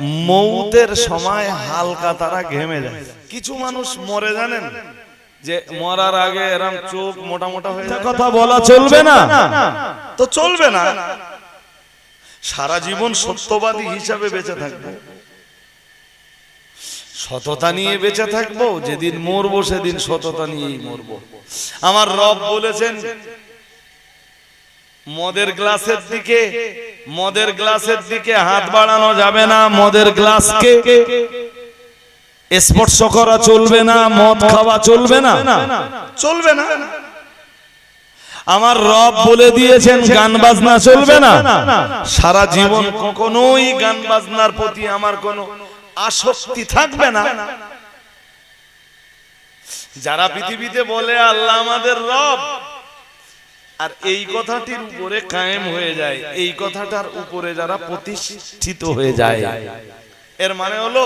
মৌতের সময় হালকা তারা ঘেমে যায়। কিছু মানুষ মরে জানেন যে মরার আগে এরম চোখ মোটা মোটা হয়ে কথা বলা চলবে না। তো চলবে না। সারা জীবন সত্যবাদী হিসাবে বেঁচে থাকব। সততা নিয়ে বেঁচে থাকব যেদিন মরবো সেদিন সততা নিয়েই মরবো। আমার রব বলেছেন মদের গ্লাসের দিকে, মদের গ্লাসের দিকে হাত বাড়ানো যাবে না, মদের গ্লাসকে স্পর্শ করা চলবে না, মদ খাওয়া চলবে না। চলবে না। আমার রব বলে দিয়েছেন, গান বাজনা চলবে না। সারা জীবন কখনোই গান বাজনার প্রতি আমার কোনো আসক্তি থাকবে না। যারা পৃথিবীতে বলে, আল্লাহ আমাদের রব আর এই কথাটির উপরে কায়েম হয়ে যায়। এই কথাটার উপরে যারা প্রতিষ্ঠিত হয়ে যায়। এর মানে হলো,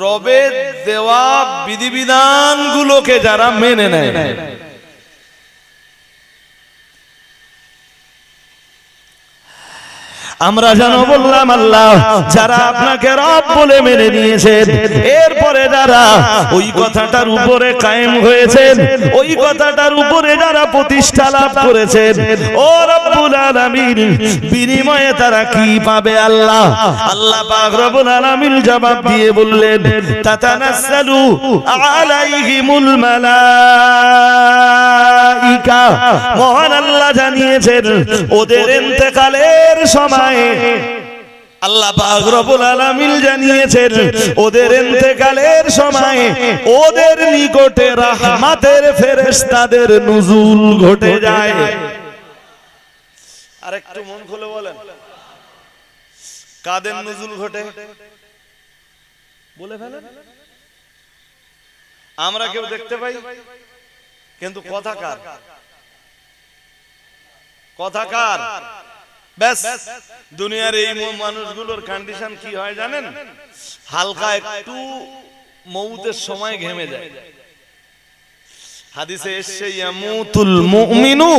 রবের দেওয়া বিধিবিধান গুলোকে যারা মেনে নেয়। আমরা যেন বললাম, আল্লাহ, যারা আপনাকে রব বলে মেনে নিয়েছেন, এরপরে যারা ওই কথাটার উপরে কায়েম হয়েছেন, ওই কথাটার উপরে যারা প্রতিষ্ঠা লাভ করেছেন, ও রব্বুল আলামিন বিনিময়ে তারা কি পাবে আল্লাহ? আল্লাহ পাক রব্বুল আলামিন জবাব দিয়ে বললেন আলাইহিমুল মালাইকা। মহান আল্লাহ জানিয়েছেন, ওদের ইন্তেকালের সময়। আল্লাহ পাক রব্বুল আলামিন জানিয়েছেন, ওদের ইন্তেকালের সময় ওদের নিকটে রাহমাতের ফেরেশতাদের নুজুল ঘটে যায়। আর একটু মন খুলে বলেন। কাদের নজুল ঘটে? বলে ফেলেন। আমরা কেউ দেখতে পাই, কিন্তু কথা কার? কথা কার? ব্যাস, দুনিয়ার এই মানুষগুলোর কন্ডিশন কি হয় জানেন? হালকা একটু মৌতের সময় ঘেমে যায়। হাদিসে এসছে, ইয়ামুতুল মুমিনু।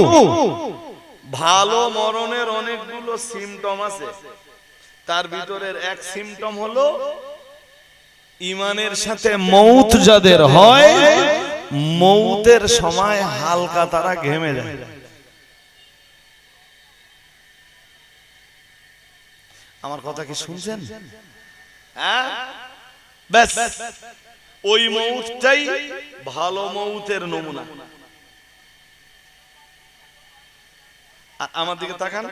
ভালো মরণের অনেকগুলো সিমটম আছে। তার ভিতরের এক সিমটম হলো, ইমানের সাথে মৌত যাদের হয়, মৌতের সময় হালকা তারা ঘেমে যায়। আমার কথা কি শুনছেন? হ্যাঁ? ব্যাস। ওই মৌতটাই ভালো মৌতের নমুনা। আমার দিকে তাকান।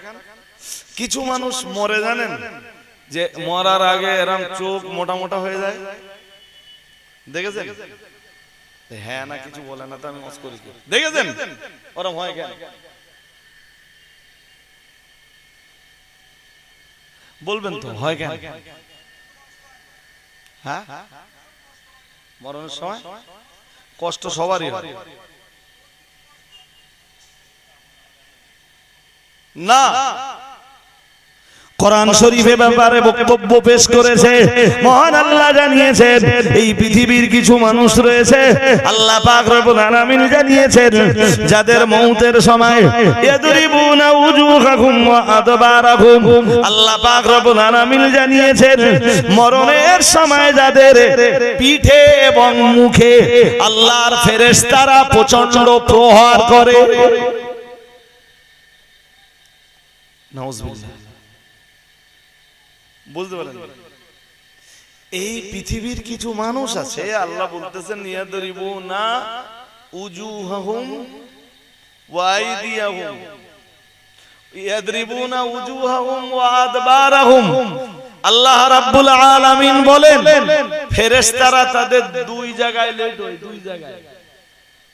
কিছু মানুষ মরে জানেন যে মরার আগে এরম চোখ মোটা মোটা হয়ে যায়। দেখেছেন? হ্যাঁ না কিছু বলে না তো আমি মস করি। দেখেছেন? ওরম হয় কেন? বলবেন তো হয় কেন? হ্যাঁ মরণের সময়? কষ্ট সবারই হয়। না। কোরআন শরীফে ব্যাপারে বক্তব্য পেশ করেছে। মহান আল্লাহ জানিয়েছেন এই পৃথিবীর কিছু মানুষ রয়েছে। আল্লাহ পাক রব্বুল আলামিন জানিয়েছেন যাদের মৌতের সময় ইয়াদরিবুনা উজুহাকুম ওয়া আদবারাকুম। আল্লাহ পাক রব্বুল আলামিন জানিয়েছেন মরণের সময় যাদের পিঠে এবং মুখে আল্লাহর ফেরেশতারা প্রচণ্ড প্রহার করে। নাউজুবিল্লাহ বুঝতে পারেন। এই পৃথিবীর কিছু মানুষ আছে আল্লাহ বলতেছেন ইয়াদরিবু না উজুহাহুম ওয়া আইদিয়াহুম। ইয়াদরিবুনা উজুহাহুম ওয়া আদবারাহুম। আল্লাহ রাব্বুল আলামিন বলেন ফেরেশতারা তাদের দুই জায়গায় লেট হয় দুই জায়গায়।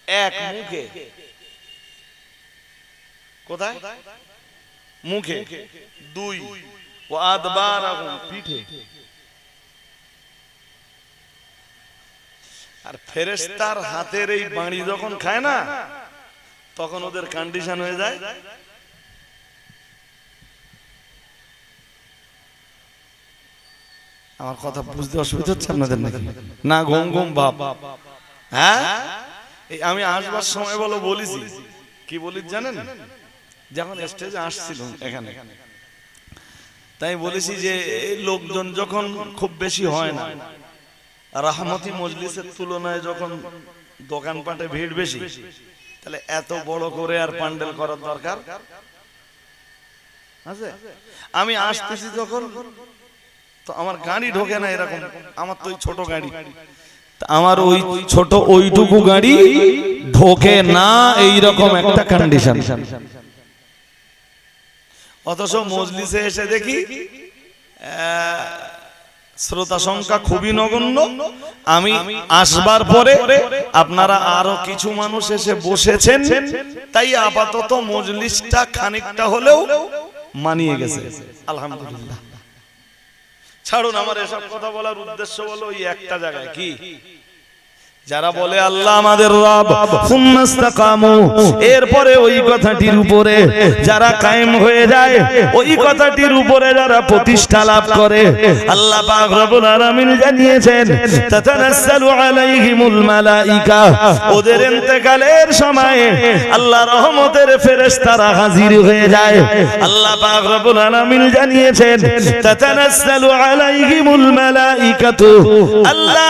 এক মুখে। কোথায়? মুখে। দুই। ও আদবার পিঠে। আর ফেরেস্তার হাতের এই বাড়ি যখন খায় না তখন ওদের কন্ডিশন হয়ে যায়। আমার কথা বুঝতে অসুবিধা হচ্ছে আপনাদের নাকি? না ঘুম ঘুম ভাব হ্যাঁ? আমি আসবার সময় বলো বলিছি। কি বলিস জানেন? যখন স্টেজে আসছিল এখানে। তাই বলেছি যে লোকজন যখন খুব বেশি হয় না রাহমতি মজলিসের তুলনায় যখন দোকানপাটে ভিড় বেশি তাহলে এত বড় করে আর প্যান্ডেল করার দরকার আছে? আমি আসতেছি যখন তো আমার গাড়ি ঢোকে না এরকম আমার তো ওই ছোট গাড়ি। তা আমার ওই ছোট ওইটুকু গাড়ি ঢোকে না এই রকম একটা কন্ডিশন অথচ মজলিসে এসে দেখি শ্রোতা সংখ্যা খুবই নগণ্য। আমি আসবার পরে আপনারা আরও কিছু মানুষ এসে বসেছেন। তাই আপাতত মজলিসটা খানিকটা হলেও মানিয়ে গেছে। আলহামদুলিল্লাহ। ছাড়ুন আমার এসব কথা বলার উদ্দেশ্য হলো ওই একটা জায়গায়। কি? যারা বলে আল্লাহ আমাদের রব সুম্মাস্তাকামু। এরপরে ওই কথাটির উপরে যারা কায়েম হয়ে যায় ওই কথাটির উপরে যারা প্রতিষ্ঠা লাভ করে আল্লাহ পাক রব্বুল আলামিন জানিয়েছেন তাতানাসসালু আলাইহিমুল মালাইকা। ওদের ইন্তেকালের সময় আল্লাহ রহমতের ফেরেশতারা হাজির হয়ে যায়। আল্লাহ পাক রব্বুল আলামিন জানিয়েছেন তাতানাসসালু আলাইহিমুল মালাইকাতু। আল্লাহ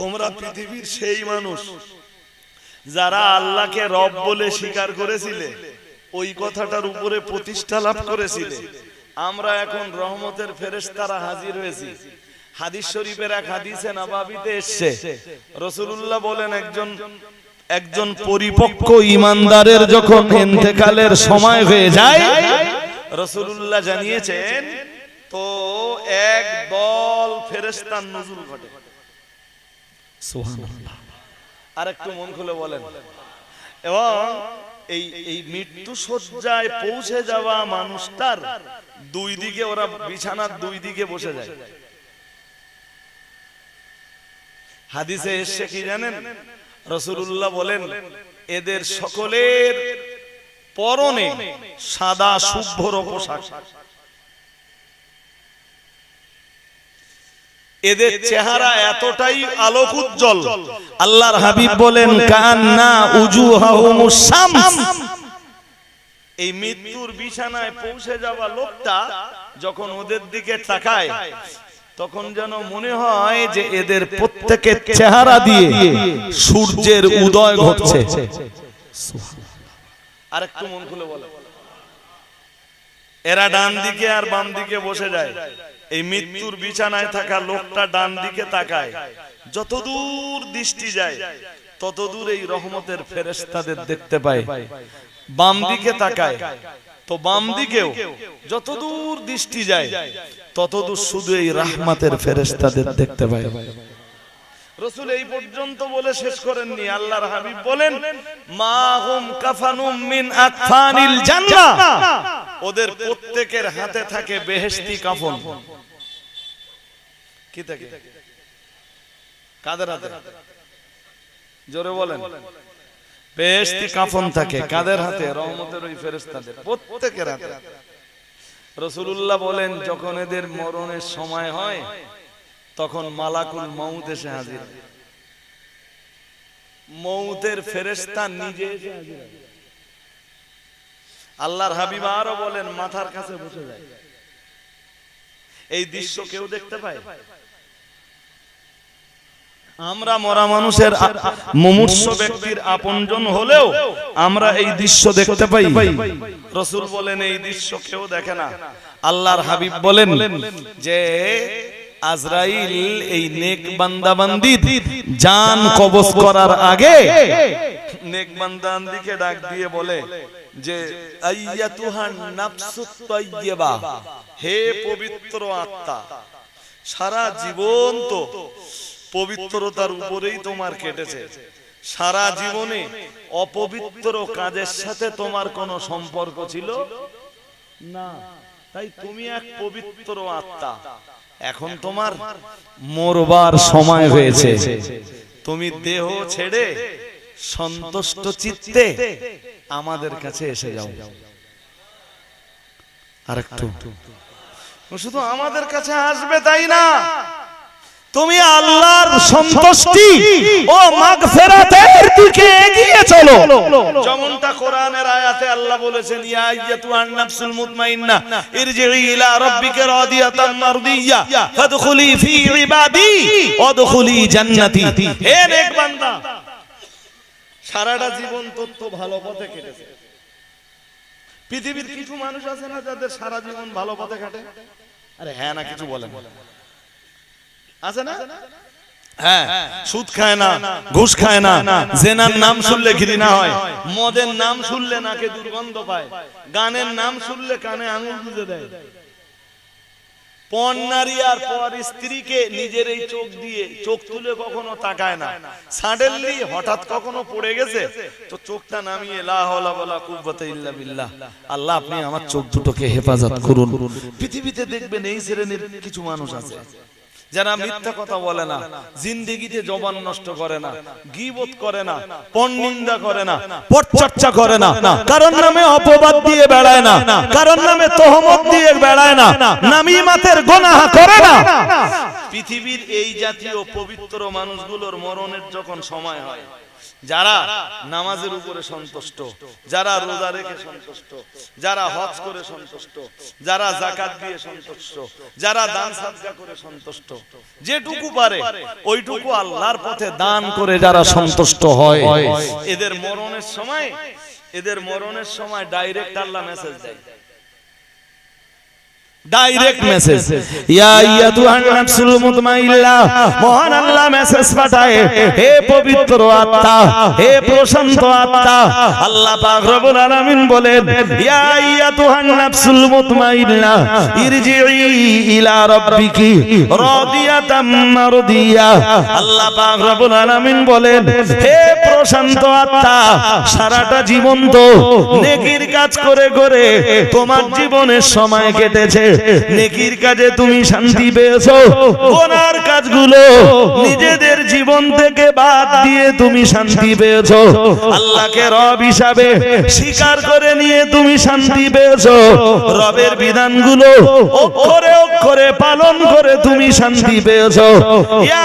তোমরা পৃথিবীর সেই মানুষ যারা আল্লাহকে রব বলে স্বীকার করেছিলে। ওই কথাটার উপরে প্রতিষ্ঠা লাভ করেছিলে। আমরা এখন রহমতের ফেরেশতারা হাজির হয়েছি। হাদিস শরীফের এক হাদিসে নাবাবিতে এসছে। রসুলুল্লাহ বলেন, একজন একজন পরিপক্ক ইমানদারের যখন ইন্তেকালের সময় হয়ে যায়, রসুলুল্লাহ জানিয়েছেন, তো এক দল ফেরেস্তার নজুল ঘটে। আর একটু মন খুলে বলেন। এবং এই এই মৃত্যু সজ্জায় পৌঁছে যাওয়া মানুষটার দুই দিকে ওরা বিছানার দুই দিকে বসে যায়। হাদিসে এসছে কি জানেন? রসুলুল্লাহ বলেন এদের সকলের পরনে সাদা শুভ্র পোশাক। এদের চেহারা এতটাই আলোক উজ্জ্বল আল্লাহর হাবিব বলেন কান্না উজুহাহুমুস শামস। এই মৃত্যুর বিছানায় পৌঁছে যাওয়া লোকটা যখন ওদের দিকে তাকায় তখন যেন মনে হয় যে এদের প্রত্যেকের চেহারা দিয়ে সূর্যের উদয় ঘটছে। আর একটু মন খুলে বলে। এরা ডান দিকে আর বাম দিকে বসে যায়। এই মৃত্যুর বিছানায় থাকা লোকটা ডান দিকে তাকায়। যতদূর দৃষ্টি যায়, ততদূর এই রহমতের ফেরেশতাদের দেখতে পায়। বাম দিকে তাকায়। তো বাম দিকেও যতদূর দৃষ্টি যায়, ততদূর শুধু এই রাহমাতের ফেরেশতাদের দেখতে পায়। রসুল এই পর্যন্ত বলে শেষ করেননি, আল্লাহর হাবিব বলেন, মা হুম কাফানুম মিন আকফানিল জান্নাহ। ওদের প্রত্যেকের হাতে থাকে বেহেশতি কাফন। কি থাকে? কাদের হাতে? জোরে বলেন। বেহেশতি কাফন থাকে। কাদের হাতে? রহমতের ওই ফেরেশতাদের। প্রত্যেকের হাতে। রসুলুল্লাহ বলেন, যখন এদের মরণের সময় হয়, তখন মালাকুল মৌত এসে হাজির। মৌতের ফেরেশতা নিজে এসে হাজির। আল্লাহর হাবিব আরও বলেন, মাথার কাছে বসে যায়। এই দৃশ্য কেউ দেখতে পায়? আমরা মরা মানুষের মুমূর্ষ ব্যক্তির আপনজন হলেও আমরা এই দৃশ্য দেখতে পাই। রসুল বলেন, এই দৃশ্য কেউ দেখে না। আল্লাহর হাবিব বলেন যে, আজরাইল, এই নেক বান্দাবান্দি জান কবজ করার আগে নেক বান্দাবান্দিকে ডাক দিয়ে বলে যে হে পবিত্র আত্মা, সারা জীবন তো পবিত্রতার উপরেই তোমার কেটেছে। সারা জীবনে অপবিত্র কাজের সাথে তোমার কোনো সম্পর্ক ছিল? না, তাই তুমি এক পবিত্র আত্মা। এখন তোমার মরবার সময় হয়েছে। তুমি দেহ ছেড়ে সন্তুষ্ট চিত্তে আমাদের কাছে এসে যাও। আরেকটু। শুধু আমাদের কাছে আসবে তাই না? তুমি আল্লাহর সন্তুষ্টি ও মাগফিরাতের দিকে এগিয়ে চলো। যেমনটা কোরআনের আয়াতে আল্লাহ বলেছেন ইয়া আইয়াতুহান নাফসুল মুতমাইন্না ইরজিই ইলা রাব্বিকা রাদিয়াতান মারদিয়্যা ফাদখুলি ফি ইবাদি ওয়াদখুলি জান্নাতি। হে নেক বান্দা সারাটা জীবন তোর তো ভালো পথে কেটেছে। পৃথিবীর কিছু মানুষ আছে না যাদের সারা জীবন ভালো পথে কাটে? আরে হ্যাঁ না, কিছু বলেন আছে না? হ্যাঁ সুদ খায় না, ঘুষ খায় না, জেনার নাম শুনলে ঘৃণা হয়, মদের নাম শুনলে নাকে দুর্গন্ধ পায়, গানের নাম শুনলে কানে আঙুল দেয়। নারী আর পর স্ত্রীকে নিজের এই চোখ দিয়ে চোখ তুলে কখনো তাকায় না। সাডেনলি হঠাৎ কখনো পড়ে গেছে? তো চোখটা নামিয়ে লা হাওলা ওয়ালা কুওয়াতা আল্লাহ, আপনি আমার চোখ দুটোকে হেফাজত করুন। পৃথিবীতে দেখবেন এই শ্রেণির কিছু মানুষ আছে। যারা মিথ্যা কথা বলে না। জিন্দিগিতে জবান নষ্ট করে না, গিবত করে না পণনিন্দা করে না পটচর্চা করে না। কারণ নামে অপবাদ দিয়ে বেড়ায় না, কারণ নামে তহমত দিয়ে বেড়ায় না নামিমাতের গোনাহা করে না। পৃথিবীর এই জাতীয় পবিত্র মানুষগুলোর মরণের যখন সময় হয় যারা নামাজের উপরে সন্তুষ্ট যারা রোজা রেখে সন্তুষ্ট যারা হজ করে সন্তুষ্ট যারা জাকাত দিয়ে সন্তুষ্ট যারা দান সাদকা করে সন্তুষ্ট যেটুকু পারে ওইটুকু আল্লাহর পথে দান করে যারা সন্তুষ্ট হয়। এদের মরণের সময় এদের মরণের সময় ডাইরেক্ট আল্লাহ মেসেজ দেয়। ডাইরেক্ট মেসেজ ইয়া আইয়াতুহান নাফসুল মুতমাইল্লা মহান আল্লাহ মেসেজ পাঠায়। হে পবিত্র আত্মা হে প্রশান্ত আত্মা আল্লাহ পাক রব্বুল আলামিন বলেন ইয়া আইয়াতুহান নাফসুল মুতমাইল্লা ইরজিই ইলা রাব্বিকি রাদিয়াতাম মারদিয়া. আল্লাহ পাক রব্বুল আলামিন বলেন হে প্রশান্ত আত্মা, সারাটা জীবন তো নেকির কাজ করে করে তোমার জীবনের সময় কেটেছে। নেকির কাজে তুমি শান্তি পেয়েছ। গোনার কাজগুলো নিজেদের জীবন থেকে বাদ দিয়ে তুমি শান্তি পেয়েছ। আল্লাহকে রব হিসাবে স্বীকার করে নিয়ে তুমি শান্তি পেয়েছ। রবের বিধানগুলো অক্ষরে অক্ষরে পালন করে তুমি শান্তি পেয়েছ। ইয়া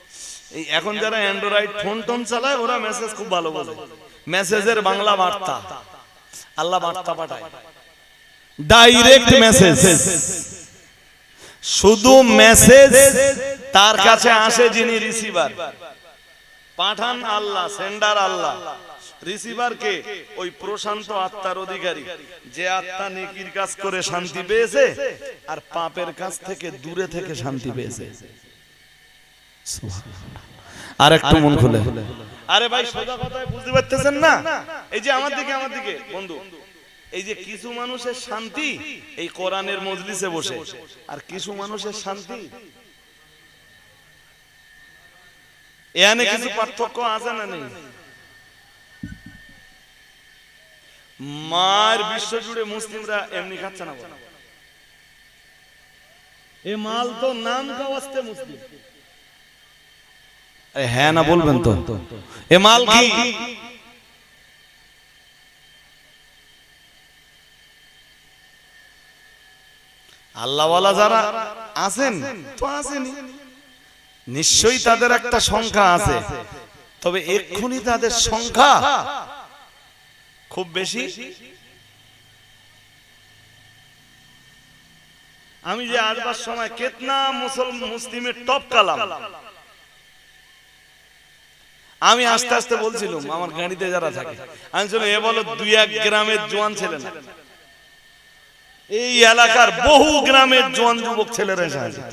এই এখন যারা অ্যান্ড্রয়েড ফোন টোন চালায় ওরা মেসেজ খুব ভালো বোঝে। মেসেজের বাংলা বার্তা। আল্লাহ বার্তা পাঠায়। ডাইরেক্ট মেসেজ শুধু মেসেজ তার কাছে আসে যিনি রিসিভার পাঠান আল্লাহ সেন্ডার আল্লাহ। রিসিভার কে? ওই প্রশান্ত আত্মার অধিকারী। যে আত্মা নেকির কাজ করে শান্তি পেয়েছে আর পাপের কাছ থেকে দূরে থেকে শান্তি পেয়েছে। আর একটু মন খুলে। আরে ভাই সোজা কথায় বুঝতে পারতেছেন না? এই যে আমার দিকে আমার দিকে। বন্ধু এই যে কিছু মানুষের শান্তি এই কোরআনের মজলিসে বসে। আর কিছু মানুষের শান্তি? এখানে কিছু পার্থক্য আছে না নেই? মার বিশ্ব জুড়ে মুসলিমরা এমনি খাচ্ছে না এ মাল তো নাম কাওয়াস্তে মুসলিম। হ্যাঁ না বলবেন তো। এ মাল কি? আল্লাহওয়ালা যারা আছেন, তো নিশ্চয়ই তাদের একটা সংখ্যা আছে। তবে এক্ষুনি তাদের সংখ্যা খুব বেশি। আমি যে আসবার সময় কেতনা মুসলিমের টপ কালাম আমি আস্তে আস্তে বলছিলাম, আমার গাড়িতে যারা থাকে আমি ছিল এ বলো দুই এক গ্রামের জোয়ান ছেলে না এই এলাকার বহু গ্রামের জোয়ান যুবক ছেলেরা এসে হাজির।